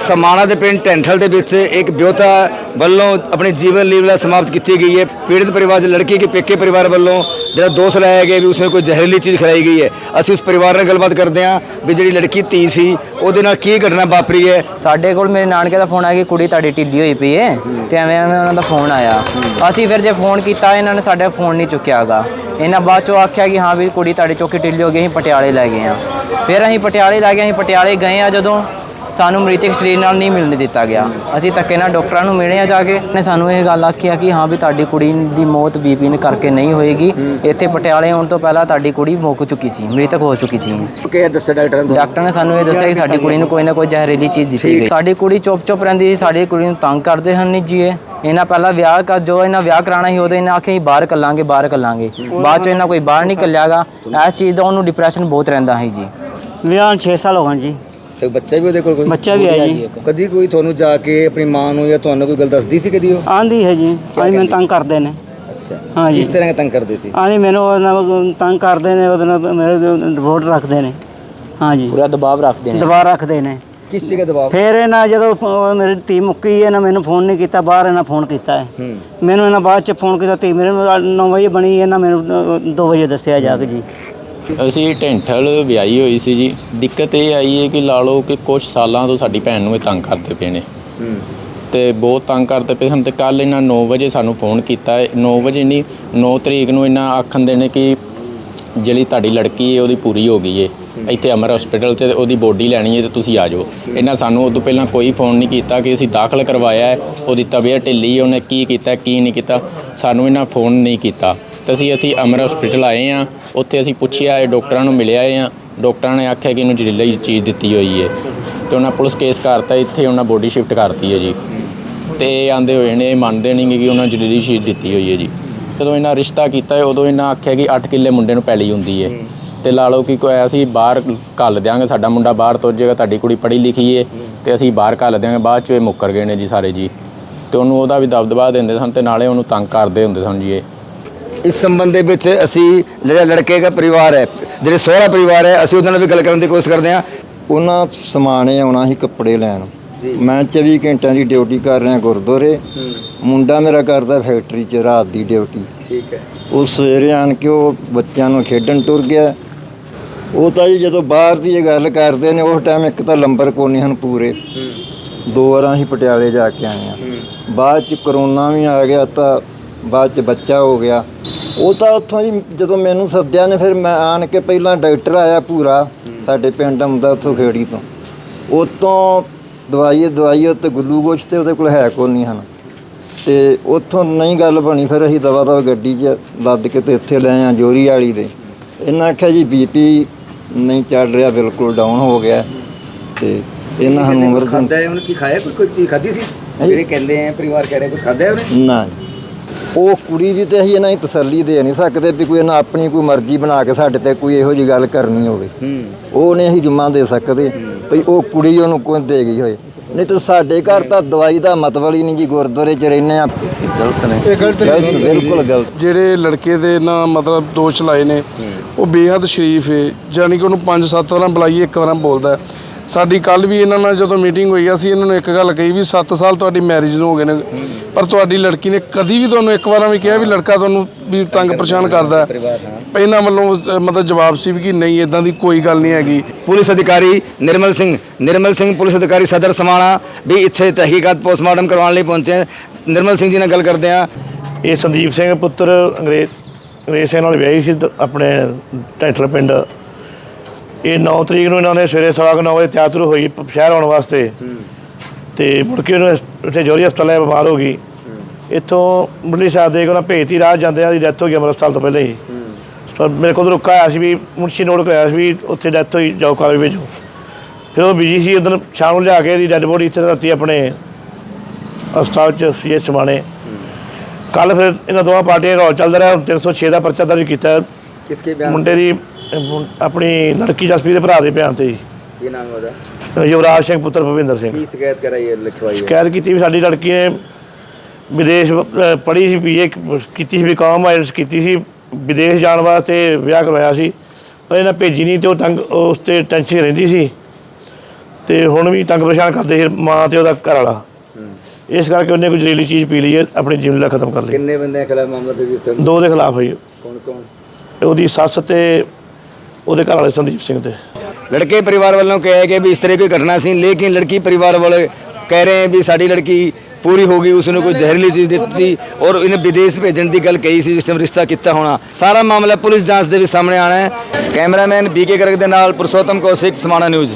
ਸਮਾਣਾ ਦੇ ਪਿੰਡ ਟੈਂਠਲ ਦੇ ਵਿੱਚ ਇੱਕ ਵਿਆਹੁਤਾ ਵੱਲੋਂ ਆਪਣੀ ਜੀਵਨ ਲੀਲਾ ਸਮਾਪਤ ਕੀਤੀ ਗਈ ਹੈ। ਪੀੜਤ ਪਰਿਵਾਰ ਦੇ ਲੜਕੀ ਕੇ ਪੇਕੇ ਪਰਿਵਾਰ ਵੱਲੋਂ ਜਿਹੜਾ ਦੋਸ਼ ਲਾਇਆ ਗਿਆ ਵੀ ਉਸਨੇ ਕੋਈ ਜ਼ਹਿਰੀਲੀ ਚੀਜ਼ ਖਿਲਾਈ ਗਈ ਹੈ। ਅਸੀਂ ਉਸ ਪਰਿਵਾਰ ਨਾਲ ਗੱਲਬਾਤ ਕਰਦੇ ਹਾਂ ਵੀ ਜਿਹੜੀ ਲੜਕੀ ਧੀ ਸੀ, ਉਹਦੇ ਨਾਲ ਕੀ ਘਟਨਾ ਵਾਪਰੀ ਹੈ। ਸਾਡੇ ਕੋਲ ਮੇਰੇ ਨਾਨਕੇ ਦਾ ਫੋਨ ਆਇਆ ਕਿ ਕੁੜੀ ਤੁਹਾਡੀ ਢਿੱਲੀ ਹੋਈ ਪਈ ਹੈ ਤੇ ਐਵੇਂ ਐਵੇਂ ਉਹਨਾਂ ਦਾ ਫੋਨ ਆਇਆ। ਅਸੀਂ ਫਿਰ ਜੇ ਫੋਨ ਕੀਤਾ, ਇਹਨਾਂ ਨੇ ਸਾਡਾ ਫੋਨ ਨਹੀਂ ਚੁੱਕਿਆਗਾ ਇਹਨਾਂ ਬਾਅਦ ਚੋਂ ਆਖਿਆ ਕਿ ਹਾਂ ਵੀ ਕੁੜੀ ਤੁਹਾਡੀ ਚੌਕੀ ਢਿੱਲੀ ਹੋ ਗਈ, ਅਸੀਂ ਪਟਿਆਲੇ ਲੈ ਗਏ ਆ ਫਿਰ ਅਸੀਂ ਪਟਿਆਲੇ ਲੈ ਗਏ, ਅਸੀਂ ਪਟਿਆਲੇ ਗਏ ਆ ਜਦੋਂ ਸਾਨੂੰ ਮ੍ਰਿਤਕ ਸਰੀਰ ਨਾਲ ਨਹੀਂ ਮਿਲਣ ਦਿੱਤਾ ਗਿਆ। ਅਸੀਂ ਧੱਕੇ ਨਾਲ ਡਾਕਟਰਾਂ ਨੂੰ ਮਿਲੇ ਆ ਜਾ ਕੇ। ਨੇ ਸਾਨੂੰ ਇਹ ਗੱਲ ਆਖੀ ਆ ਕਿ ਹਾਂ ਵੀ ਤੁਹਾਡੀ ਕੁੜੀ ਦੀ ਮੌਤ ਬੀਪੀ ਨੇ ਕਰਕੇ ਨਹੀਂ ਹੋਏਗੀ। ਇੱਥੇ ਪਟਿਆਲੇ ਆਉਣ ਤੋਂ ਪਹਿਲਾਂ ਤੁਹਾਡੀ ਕੁੜੀ ਮੁੱਕ ਚੁੱਕੀ ਸੀ ਮ੍ਰਿਤਕ ਹੋ ਚੁੱਕੀ ਸੀ। ਕਿ ਦੱਸਿਆ ਡਾਕਟਰ ਨੇ ਡਾਕਟਰ ਨੇ ਸਾਨੂੰ ਇਹ ਦੱਸਿਆ ਕਿ ਸਾਡੀ ਕੁੜੀ ਨੂੰ ਕੋਈ ਨਾ ਕੋਈ ਜ਼ਹਿਰੀਲੀ ਚੀਜ਼ ਦਿੱਤੀ ਗਈ। ਸਾਡੀ ਕੁੜੀ ਚੁੱਪ ਚੁੱਪ ਰਹਿੰਦੀ ਸੀ ਸਾਡੀ ਕੁੜੀ ਨੂੰ ਤੰਗ ਕਰਦੇ ਹਨ ਨੀ ਜੀ ਇਹ। ਇਹਨਾਂ ਪਹਿਲਾਂ ਵਿਆਹ ਕਰ ਜੋ ਇਹਨਾਂ ਵਿਆਹ ਕਰਾਣਾ ਸੀ ਉਹਦੇ ਇਹਨਾਂ ਆਖਿਆ ਸੀ ਬਾਹਰ ਕੱਲਾਂਗੇ ਬਾਹਰ ਕੱਲਾਂਗੇ। ਬਾਅਦ ਚ ਇਹਨਾਂ ਕੋਈ ਬਾਹਰ ਨਹੀਂ ਕੱਲਿਆਗਾ ਇਸ ਚੀਜ਼ ਦਾ ਉਹਨੂੰ ਡਿਪਰੈਸ਼ਨ ਬਹੁਤ ਰਹਿੰਦਾ ਸੀ ਜੀ। ਵਿਆਹ 6 ਸਾਲ ਹੋ ਗਏ ਜੀ। ਤੇ ਬੱਚਾ ਵੀ ਉਹਦੇ ਕੋਲ ਕੋਈ ਬੱਚਾ ਵੀ ਹੈ ਜੀ। ਕਦੀ ਕੋਈ ਤੁਹਾਨੂੰ ਜਾ ਕੇ ਆਪਣੀ ਮਾਂ ਨੂੰ ਜਾਂ ਤੁਹਾਨੂੰ ਕੋਈ ਗੱਲ ਦੱਸਦੀ ਸੀ ਕਦੀ ਉਹ? ਆਂਦੀ ਹੈ ਜੀ। ਆਂਦੀ ਮੈਨੂੰ ਤੰਗ ਕਰਦੇ ਨੇ। ਅੱਛਾ। ਹਾਂ ਜੀ। ਕਿਸ ਤਰ੍ਹਾਂ ਤੰਗ ਕਰਦੇ ਸੀ? ਆਂਦੀ ਮੈਨੂੰ ਤੰਗ ਕਰਦੇ ਨੇ ਉਹਦੇ ਨਾਲ ਮੇਰੇ ਵੋਟ ਰੱਖਦੇ ਨੇ। ਹਾਂ ਜੀ। ਪੂਰਾ ਦਬਾਅ ਰੱਖਦੇ ਨੇ। ਦਬਾਅ ਰੱਖਦੇ ਨੇ। ਕਿਸ ਦਾ ਦਬਾਅ? ਫਿਰ ਇਹਨਾਂ ਜਦੋਂ ਮੇਰੀ ਧੀ ਮੁੱਕੀ ਇਹਨਾਂ ਮੈਨੂੰ ਫੋਨ ਨਹੀਂ ਕੀਤਾ ਬਾਹਰ ਇਹਨਾਂ ਫੋਨ ਕੀਤਾ ਹੈ। ਹੂੰ। ਮੈਨੂੰ ਇਹਨਾਂ ਬਾਅਦ ਚ ਫੋਨ ਕੀਤਾ ਧੀ ਮੇਰੇ 9 ਵਜੇ ਬਣੀ ਇਹਨਾਂ ਮੈਨੂੰ 2 ਵਜੇ ਦੱਸਿਆ ਜਾ ਕੇ ਜੀ। ਅਸੀਂ ਢੈਂਠਲ ਵਿਆਹੀ ਹੋਈ ਸੀ ਜੀ। ਦਿੱਕਤ ਇਹ ਆਈ ਹੈ ਕਿ ਲਾ ਲਓ ਕਿ ਕੁਝ ਸਾਲਾਂ ਤੋਂ ਸਾਡੀ ਭੈਣ ਨੂੰ ਇਹ ਤੰਗ ਕਰਦੇ ਪਏ ਨੇ। ਤੇ ਬਹੁਤ ਤੰਗ ਕਰਦੇ ਪਏ ਹਨ ਤੇ ਕੱਲ ਇਹਨਾਂ 9 ਵਜੇ ਸਾਨੂੰ ਫੋਨ ਕੀਤਾ। ਹੈ 9 ਵਜੇ ਨਹੀਂ 9 ਤਰੀਕ ਨੂੰ ਇਹਨਾਂ ਆਖਣ ਦੇ ਨੇ ਕਿ ਜਿਹੜੀ ਤੁਹਾਡੀ ਲੜਕੀ ਹੈ ਉਹਦੀ ਪੂਰੀ ਹੋ ਗਈ ਹੈ। ਇੱਥੇ ਅਮਰ ਹਸਪੀਟਲ 'ਚ ਉਹਦੀ ਬੋਡੀ ਲੈਣੀ ਹੈ ਤੇ ਤੁਸੀਂ ਆ ਜਾਓ। ਇਹਨਾਂ ਸਾਨੂੰ ਉਦੋਂ ਪਹਿਲਾਂ ਕੋਈ ਫੋਨ ਨਹੀਂ ਕੀਤਾ ਕਿ ਅਸੀਂ ਦਾਖਲ ਕਰਵਾਇਆ ਹੈ। ਉਹਦੀ ਤਬੀਅਤ ਢਿੱਲੀ ਹੈ ਉਹਨੇ ਕੀ ਕੀਤਾ ਕੀ ਨਹੀਂ ਕੀਤਾ। ਸਾਨੂੰ ਇਹਨਾਂ ਫੋਨ ਨਹੀਂ ਕੀਤਾ। ਤੇ ਅਸੀਂ ਇੱਥੇ ਅਮਰ ਹਸਪੀਟਲ ਆਏ ਆ ਉੱਥੇ ਅਸੀਂ ਪੁੱਛਿਆ ਇਹ ਡਾਕਟਰਾਂ ਨੂੰ ਮਿਲਿਆ ਆ। ਡਾਕਟਰਾਂ ਨੇ ਆਖਿਆ ਕਿ ਇਹਨੂੰ ਜ਼ਹਿਰੀਲੀ ਚੀਜ਼ ਦਿੱਤੀ ਹੋਈ ਹੈ। ਤੇ ਉਹਨਾਂ ਪੁਲਿਸ ਕੇਸ ਕਰਤਾ ਇੱਥੇ ਉਹਨਾਂ ਬੋਡੀ ਸ਼ਿਫਟ ਕਰਤੀ ਹੈ ਜੀ। ਤੇ ਇਹ ਆਂਦੇ ਹੋਏ ਨੇ ਇਹ ਮੰਨਦੇ ਨਹੀਂ ਕਿ ਉਹਨਾਂ ਜ਼ਹਿਰੀਲੀ ਚੀਜ਼ ਦਿੱਤੀ ਹੋਈ ਹੈ ਜੀ। ਜਦੋਂ ਇਹਨਾਂ ਰਿਸ਼ਤਾ ਕੀਤਾ ਹੈ, ਉਦੋਂ ਇਹਨਾਂ ਆਖਿਆ ਕਿ 8 ਕਿੱਲੇ ਮੁੰਡੇ ਨੂੰ ਪੈਲੀ ਹੁੰਦੀ ਹੈ। ਤੇ ਲਾ ਲਓ ਕਿ ਕੋਈ ਅਸੀਂ ਬਾਹਰ ਘੱਲ ਦਿਆਂਗੇ ਸਾਡਾ ਮੁੰਡਾ ਬਾਹਰ ਤੁਰ ਜਾਏਗਾ ਤੁਹਾਡੀ ਕੁੜੀ ਪੜ੍ਹੀ ਲਿਖੀ ਹੈ। ਤੇ ਅਸੀਂ ਬਾਹਰ ਘੱਲ ਦਿਆਂਗੇ ਬਾਅਦ ਚ ਇਹ ਮੁੱਕਰ ਗਏ ਨੇ ਜੀ ਸਾਰੇ ਜੀ। ਤੇ ਉਹਨੂੰ ਉਹਦਾ ਵੀ ਦਬਦਬਾ ਦਿੰਦੇ ਸਨ ਤੇ ਨਾਲੇ ਉਹਨੂੰ ਤੰਗ ਕਰਦੇ ਹੁੰਦੇ ਸਨ ਜੀ ਇਹ। ਇਸ ਸੰਬੰਧ ਦੇ ਵਿੱਚ ਅਸੀਂ ਜਿਹੜਾ ਲੜਕੇ ਦਾ ਪਰਿਵਾਰ ਹੈ ਜਿਹੜੇ ਸਹੁਰਾ ਪਰਿਵਾਰ ਹੈ ਅਸੀਂ ਉਹਨਾਂ ਨਾਲ ਵੀ ਗੱਲ ਕਰਨ ਦੀ ਕੋਸ਼ਿਸ਼ ਕਰਦੇ ਹਾਂ। ਉਹਨਾਂ ਸਮਾਣੇ ਆਉਣਾ ਸੀ ਕੱਪੜੇ ਲੈਣ। ਮੈਂ 24 ਘੰਟਿਆਂ ਦੀ ਡਿਊਟੀ ਕਰ ਰਿਹਾ ਗੁਰਦੁਆਰੇ। ਮੁੰਡਾ ਮੇਰਾ ਕਰਦਾ ਫੈਕਟਰੀ 'ਚ ਰਾਤ ਦੀ ਡਿਊਟੀ। ਠੀਕ ਹੈ। ਉਹ ਸਵੇਰੇ ਆਣ ਕੇ ਉਹ ਬੱਚਿਆਂ ਨੂੰ ਖੇਡਣ ਟੁਰ ਗਿਆ। ਉਹ ਤਾਂ ਜੀ ਜਦੋਂ ਬਾਹਰ ਦੀ ਇਹ ਗੱਲ ਕਰਦੇ ਨੇ ਉਸ ਟਾਈਮ ਇੱਕ ਤਾਂ ਲੰਬਰ ਕੋਨੀ ਹਨ ਪੂਰੇ। ਦੋ ਵਾਰਾਂ ਹੀ ਪਟਿਆਲੇ ਜਾ ਕੇ ਆਏ ਆ ਬਾਅਦ ਚ ਕਰੋਨਾ ਵੀ ਆ ਗਿਆ ਤਾਂ ਬਾਅਦ ਚ ਬੱਚਾ ਹੋ ਗਿਆ। ਉਹ ਤਾਂ ਉੱਥੋਂ ਹੀ ਜਦੋਂ ਮੈਨੂੰ ਸੱਦਿਆ ਨੇ ਫਿਰ ਮੈਂ ਆਣ ਕੇ ਪਹਿਲਾਂ ਡਾਕਟਰ ਆਇਆ ਪੂਰਾ ਸਾਡੇ ਪਿੰਡ ਆਉਂਦਾ ਉੱਥੋਂ ਖੇੜੀ ਤੋਂ। ਉਤੋਂ ਦਵਾਈ ਦਵਾਈ ਉੱਤੇ ਗਲੂਕੋਜ਼ ਤੇ ਉਹਦੇ ਕੋਲ ਹੈ ਕੋਈ ਨਹੀਂ ਹਨ। ਤੇ ਉੱਥੋਂ ਨਹੀਂ ਗੱਲ ਬਣੀ ਫਿਰ ਅਸੀਂ ਦਵਾ ਦਵਾ ਗੱਡੀ 'ਚ ਲੱਦ ਕੇ ਤੇ ਇੱਥੇ ਲੈ ਆ ਜੋਰੀ ਵਾਲੀ ਦੇ। ਇਹਨਾਂ ਆਖਿਆ ਜੀ ਬੀਪੀ ਨਹੀਂ ਚੱਲ ਰਿਹਾ ਬਿਲਕੁਲ ਡਾਊਨ ਹੋ ਗਿਆ। ਤੇ ਇਹਨਾਂ ਸਾਨੂੰ ਖਾਦਾ ਐਮਰਜੈਂਸੀ ਹੈ ਉਹਨੇ ਕੀ ਖਾਇਆ? ਕੋਈ ਕੋਈ ਚੀਜ਼ ਖਾਧੀ ਸੀ? ਜਿਹੜੇ ਕਹਿੰਦੇ ਆ ਪਰਿਵਾਰ ਕਹਿ ਰਿਹਾ ਕੁਝ ਖਾਦਾ ਹੈ ਉਹਨੇ? ਨਾ ਉਹ ਕੁੜੀ ਦੀ ਤੇ ਅਸੀਂ ਇਹਨਾਂ ਦੀ ਤਸੱਲੀ ਦੇ ਨਹੀਂ ਸਕਦੇ ਵੀ ਕੋਈ ਇਹਨਾਂ ਆਪਣੀ ਕੋਈ ਮਰਜ਼ੀ ਬਣਾ ਕੇ ਸਾਡੇ ਤੇ ਕੋਈ ਇਹੋ ਜੀ ਗੱਲ ਕਰਨੀ ਹੋਵੇ। ਹੂੰ। ਉਹ ਨਹੀਂ ਅਸੀਂ ਜੁਮਾ ਦੇ ਸਕਦੇ ਭਈ ਉਹ ਕੁੜੀ ਉਹਨੂੰ ਕੋਈ ਦੇ ਗਈ ਹੋਏ। ਨਹੀਂ ਤਾਂ ਸਾਡੇ ਘਰ ਤਾਂ ਦਵਾਈ ਦਾ ਮਤਲਬ ਹੀ ਨਹੀਂ ਜੀ ਗੁਰਦੁਆਰੇ 'ਚ ਰਹਿੰਦੇ ਆ ਗਲਤ ਨੇ। ਗਲਤ ਬਿਲਕੁਲ ਗਲਤ। ਜਿਹੜੇ ਲੜਕੇ ਦੇ ਨਾ ਮਤਲਬ ਦੋਸ਼ ਲਾਏ ਨੇ ਉਹ ਬੇਹੱਦ ਸ਼ਰੀਫ ਹੈ ਯਾਨੀ ਕਿ ਉਹਨੂੰ ਪੰਜ ਸੱਤ ਵਾਰਾਂ ਬੁਲਾਈਏ ਇੱਕ ਵਾਰਾਂ ਬੋਲਦਾ। ਹੈ। ਸਾਡੀ ਕੱਲ ਵੀ ਇਹਨਾਂ ਨਾਲ ਜਦੋਂ ਮੀਟਿੰਗ ਹੋਈ ਅਸੀਂ ਇਹਨਾਂ ਨੂੰ ਇੱਕ ਗੱਲ ਕਹੀ ਵੀ 7 ਸਾਲ ਤੁਹਾਡੀ ਮੈਰਿਜ ਨੂੰ ਹੋ ਗਏ ਨੇ। ਪਰ ਤੁਹਾਡੀ ਲੜਕੀ ਨੇ ਕਦੀ ਵੀ ਤੁਹਾਨੂੰ ਇੱਕ ਵਾਰਾਂ ਵੀ ਕਿਹਾ ਵੀ ਲੜਕਾ ਤੁਹਾਨੂੰ ਵੀ ਤੰਗ ਪਰੇਸ਼ਾਨ ਕਰਦਾ ਹੈ। ਇਹਨਾਂ ਵੱਲੋਂ ਮਤਲਬ ਜਵਾਬ ਸੀ ਵੀ ਕਿ ਨਹੀਂ ਇਦਾਂ ਦੀ ਕੋਈ ਗੱਲ ਨਹੀਂ ਹੈਗੀ। ਪੁਲਿਸ ਅਧਿਕਾਰੀ ਨਿਰਮਲ ਸਿੰਘ ਨਿਰਮਲ ਸਿੰਘ ਪੁਲਿਸ ਅਧਿਕਾਰੀ ਸਦਰ ਸਮਾਣਾ ਵੀ ਇੱਥੇ ਤਹਿਕੀਕਾਤ ਪੋਸਟਮਾਰਟਮ ਕਰਵਾਉਣ ਲਈ ਪਹੁੰਚੇ। ਨਿਰਮਲ ਸਿੰਘ ਜੀ ਨਾਲ ਗੱਲ ਕਰਦੇ ਹਾਂ। ਇਹ ਸੰਦੀਪ ਸਿੰਘ ਪੁੱਤਰ ਅੰਗਰੇਜ਼ ਅੰਗਰੇਜ਼ ਸਿੰਘ ਨਾਲ ਵਿਆਹੀ ਸੀ ਆਪਣੇ ਟੈਂਟਲ ਪਿੰਡ ਇਹ 9 ਤਰੀਕ ਨੂੰ ਇਹਨਾਂ ਨੇ ਸਵੇਰੇ ਸਵਾ ਕੁ ਨੌ ਵਜੇ ਤਿਆਰ ਹੋਈ ਸ਼ਹਿਰ ਆਉਣ ਵਾਸਤੇ। ਤੇ ਮੁੜ ਕੇ ਉਹਨੂੰ ਉੱਥੇ ਜੋਰੀ ਹਸਪਤਾਲ ਹੈ ਬਿਮਾਰ ਹੋ ਗਈ। ਇੱਥੋਂ ਮੁੱਢਲੀ ਸਾਹਿਬ ਦੇ ਉਹਨਾਂ ਭੇਜਤੀ ਰਾਹ ਜਾਂਦਿਆਂ ਦੀ ਡੈਥ ਹੋ ਗਈ ਅੰਮ੍ਰਿਤਸਰ ਹਸਪਤਾਲ ਤੋਂ ਪਹਿਲਾਂ ਹੀ। ਸੋ ਮੇਰੇ ਕੋਲ ਰੁਕਾ ਆਇਆ ਸੀ ਵੀ ਮੁਨਸ਼ੀ ਨੋਟ ਕਰਾਇਆ ਸੀ ਵੀ ਉੱਥੇ ਡੈਥ ਹੋਈ ਜਾਓ ਕਾਲਜ ਵਿੱਚ ਫਿਰ ਉਹ ਬਿਜ਼ੀ ਸੀ ਉਦੋਂ ਸ਼ਾਮ ਨੂੰ ਲਿਆ ਕੇ ਇਹਦੀ ਡੈੱਡ ਬੋਡੀ ਇੱਥੇ ਰੱਖਤੀ ਆਪਣੇ ਹਸਪਤਾਲ ਚ ਸੀ ਸਮਾਣੇ। ਕੱਲ ਫਿਰ ਇਹਨਾਂ ਦੋਵਾਂ ਪਾਰਟੀਆਂ ਦਾ ਰੌਲ ਚੱਲਦਾ ਰਿਹਾ ਹੁਣ 306 ਦਾ ਪਰਚਾ ਦਰਜ ਕੀਤਾ। ਕਿਸਕੇ ਮੁੰਡੇ ਦੀ ਆਪਣੀ ਲੜਕੀ ਜਸਪ੍ਰੀਤ ਦੇ ਭਰਾ ਦੇ ਬਿਆਨ ਤੇ ਜੀ। ਕੀ ਨਾਮ ਹੈ ਉਹਦਾ? ਯੁਵਰਾਜ ਸਿੰਘ ਪੁੱਤਰ ਭਵਿੰਦਰ ਸਿੰਘ। ਕੀ ਸ਼ਿਕਾਇਤ ਕਰਾਈ ਹੈ ਲਿਖਵਾਈ ਸ਼ਿਕਾਇਤ ਕੀਤੀ ਵੀ ਸਾਡੀ ਲੜਕੀ ਨੇ ਵਿਦੇਸ਼ ਅਹ, ਪੜ੍ਹੀ ਸੀ ਬੀਏ ਕੀਤੀ ਸੀ ਬੀਕਾਮ ਆਇਲਸ ਕੀਤੀ ਸੀ ਵਿਦੇਸ਼ ਜਾਣ ਵਾਸਤੇ ਵਿਆਹ ਕਰਵਾਇਆ ਸੀ ਪਰ ਇਹਨਾਂ ਭੇਜੀ ਨਹੀਂ ਤੇ ਉਹ ਤੰਗ ਉਸ ਤੇ ਟੈਨਸ਼ਨ ਰਹਿੰਦੀ ਸੀ। ਤੇ ਹੁਣ ਵੀ ਤੰਗ ਪਰੇਸ਼ਾਨ ਕਰਦੇ ਸੀ ਮਾਂ ਤੇ ਉਹਦਾ ਘਰ ਵਾਲਾ। ਇਸ ਕਰਕੇ ਉਹਨੇ ਕੋਈ ਜ਼ਹਿਰੀਲੀ ਚੀਜ਼ ਪੀ ਲਈ ਹੈ ਆਪਣੀ ਲੀਲਾ ਖਤਮ ਕਰ ਲਈ। ਕਿੰਨੇ ਬੰਦੇ ਖਿਲਾਫ ਮਾਮਲਾ ਦਰਜ ਕੀਤਾ? ਦੋ ਦੇ ਖਿਲਾਫ ਹੋਈ ਕੌਣ ਕੌਣ ਉਹਦੀ ਸੱਸ ਤੇ ਉਹਦੇ ਘਰ ਵਾਲੇ ਸੰਦੀਪ ਸਿੰਘ ਤੇ ਲੜਕੇ ਪਰਿਵਾਰ ਵੱਲੋਂ ਕਿਹਾ ਗਿਆ ਵੀ ਇਸ ਤਰ੍ਹਾਂ ਕੋਈ ਘਟਨਾ ਸੀ, ਲੇਕਿਨ ਲੜਕੀ ਪਰਿਵਾਰ ਵਾਲੇ ਕਹਿ ਰਹੇ ਵੀ ਸਾਡੀ ਲੜਕੀ ਪੂਰੀ ਹੋ ਗਈ ਉਸ ਨੂੰ ਕੋਈ ਜ਼ਹਿਰੀਲੀ ਚੀਜ਼ ਦਿੱਤੀ ਔਰ ਇਹਨੇ ਵਿਦੇਸ਼ ਭੇਜਣ ਦੀ ਗੱਲ ਕਹੀ ਸੀ, ਜਿਸ ਟਾਈਮ ਰਿਸ਼ਤਾ ਕੀਤਾ ਹੋਣਾ। ਸਾਰਾ ਮਾਮਲਾ ਪੁਲਿਸ ਜਾਂਚ ਦੇ ਵਿੱਚ ਸਾਹਮਣੇ ਆਣਾ ਹੈ। ਕੈਮਰਾਮੈਨ ਬੀਕੇ ਕਰਕ ਦੇ ਨਾਲ ਪੁਰਸ਼ੋਤਮ ਕੌਸ਼ਿਕ ਸਮਾਣਾ ਨਿਊਜ਼।